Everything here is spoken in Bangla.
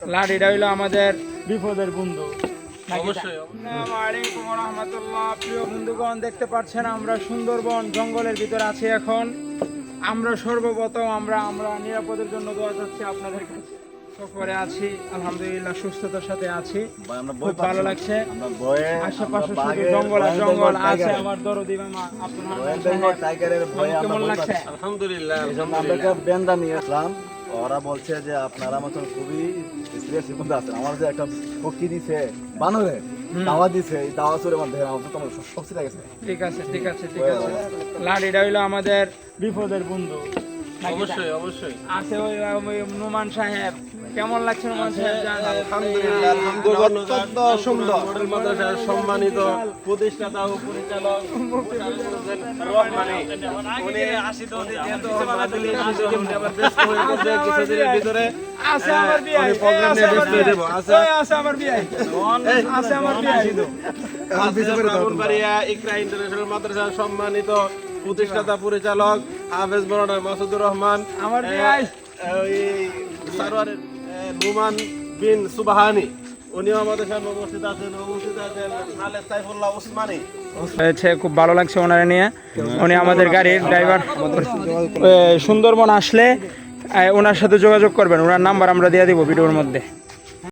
লাঠিটা হইল আমাদের বিপদের বন্ধু। প্রিয় বন্ধুগণ দেখতে পাচ্ছেন আমরা সুন্দরবন জঙ্গলের ভিতরে আছি এখন। আমরা সর্বপ্রথম আমরা আমরা নিরাপদের জন্য দোয়া চাচ্ছি আপনাদের কাছে। সফরে আছি আলহামদুলিল্লাহ সুস্থতার সাথে আছি। খুব ভালো লাগছে। আশেপাশে শুধু জঙ্গল আর জঙ্গল আছে আমার দরদি মামা আমরা কেমন লাগছে? আলহামদুলিল্লাহ আমরা বেন্দা নিয়ে আসলাম। ওরা বলছে যে আপনারা মতন খুবই সিরিয়াস মধ্যে আছেন। আমার যে একটা পক্ষি দিছে বানরে দাওয়া দিছে এই দাওয়া চুরে মধ্যে আমার তো তোমার সব ছিঁড়ে গেছে। ঠিক আছে ঠিক আছে ঠিক আছে। লাডিটা হইল আমাদের বিপদের বন্ধু। অবশ্যই অবশ্যই। আছে ওই ওই সাহেব। কেমন লাগছে নুমান সাহেব? আলহামদুলিল্লাহ। আলহামদুলিল্লাহ অত্যন্ত সুন্দর। মডেল মাদ্রাসার সম্মানিত প্রতিষ্ঠাতা ও পরিচালক। রহমানি। উনি আসিত উনি যেহেতু মাদুলি আসিত উনি আবার ব্যস্ত পড়ছে কিছুদিনের ভিতরে। আছে আমার বিয়াই উনি প্রোগ্রাম নিয়ে ব্যস্ত যাব। আছে আমার বিয়াই আছে আমার বিয়াই ইকরা ইন্টারন্যাশনাল মাদ্রাসার সম্মানিত প্রতিষ্ঠাতা পরিচালক হাফেজ মৌলানা মাসুদুর রহমান আমার সারোয়ারের আহ, বিন সুবাহানি। উনিও আমাদের সামনে উপস্থিত আছেন উপস্থিত আছেন খালেদ সাইফুল্লাহ ওসমানী হয়েছে খুব ভালো লাগছে ওনারা নিয়ে। উনি আমাদের গাড়ির ড্রাইভার সুন্দরবন আসলে ওনার সাথে যোগাযোগ করবেন ওনার নাম্বার আমরা দিয়ে দিব ভিডিওর মধ্যে।